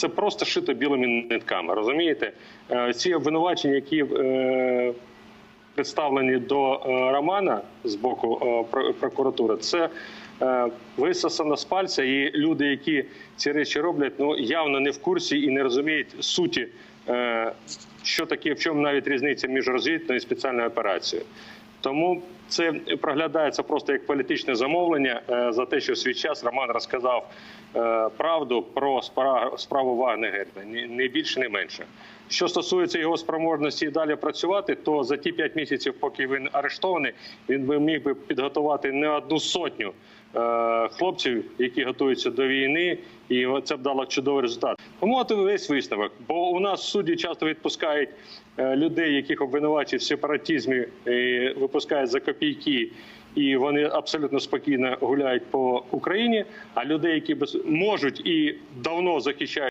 це просто шито білими нитками. Розумієте, Е, ці обвинувачення, які е, представлені до е, Романа з боку про- прокуратури, це висосано з пальця, і люди, які ці речі роблять, ну явно не в курсі і не розуміють суті, що таке, в чому навіть різниця між розвідною і спеціальною операцією. Тому це проглядається просто як політичне замовлення е, за те, що в свій час Роман розказав е, правду про спра- справу Вагнегерда. не більше, не менше. Що стосується його спроможності і далі працювати, то за ті п'ять місяців, поки він арештований, він би міг би підготувати не одну сотню е, хлопців, які готуються до війни, і це б дало чудовий результат. Тому от весь висновок. Бо у нас судді часто відпускають е, людей, яких обвинувачують в сепаратизмі, і випускають за копійки. І вони абсолютно спокійно гуляють по Україні. А людей, які без- можуть і давно захищають.